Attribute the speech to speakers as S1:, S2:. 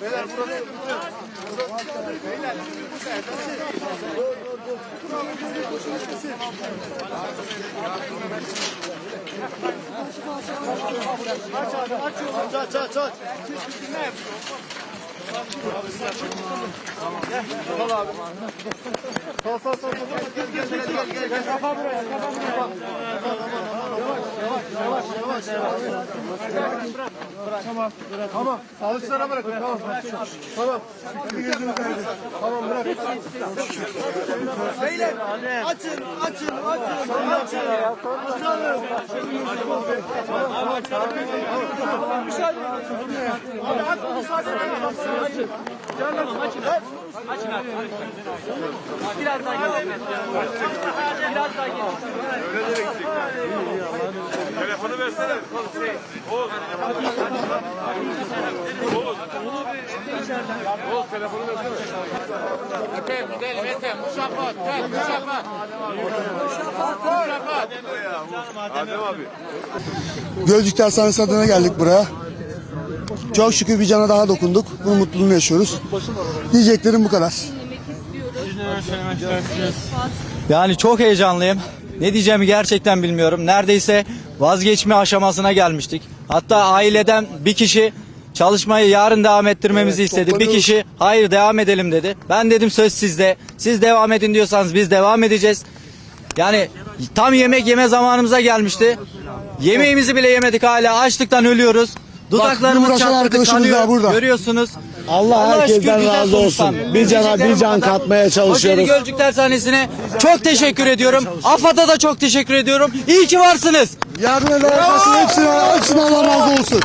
S1: Aç aç aç. Sağ sağ sağ. Gel gel gel gel gel gel. Kafa buraya kafa buraya. Tamam tamam. Sağlıkçılara bırakın tamam. Tamam. Tamam bırak.
S2: Beyler açın açın açın açın.
S3: Biraz daha gel. Biraz daha gel.
S4: Telefonu versene. Oğuz. Oğuz. Telefonu versene.
S1: Adına geldik buraya. Çok şükür bir cana daha dokunduk. Bu mutluluğunu yaşıyoruz. Diyeceklerim bu kadar.
S5: Yani çok heyecanlıyım. Ne diyeceğimi gerçekten bilmiyorum. Neredeyse vazgeçme aşamasına gelmiştik. Hatta aileden bir kişi çalışmayı yarın devam ettirmemizi
S1: Evet,
S5: istedi. Bir kişi hayır devam edelim dedi. Ben dedim söz sizde. Siz devam edin diyorsanız biz devam edeceğiz. Yani tam yemek yeme zamanımıza gelmişti. Yemeğimizi bile yemedik hala açlıktan ölüyoruz. Dudaklarımız çatladı kanıyor.
S1: burada.
S5: Görüyorsunuz.
S6: Allah
S5: Allah'a
S6: herkesten
S5: şükür
S6: razı olsun. Bir cana bir can katmaya çalışıyoruz.
S5: Kocaeli Gölcük Tersanesi'ne çok teşekkür ediyorum. AFAD'a da çok teşekkür ediyorum. İyi ki varsınız.
S1: Eden herkesin hepsine, hepsine Allah razı olsun.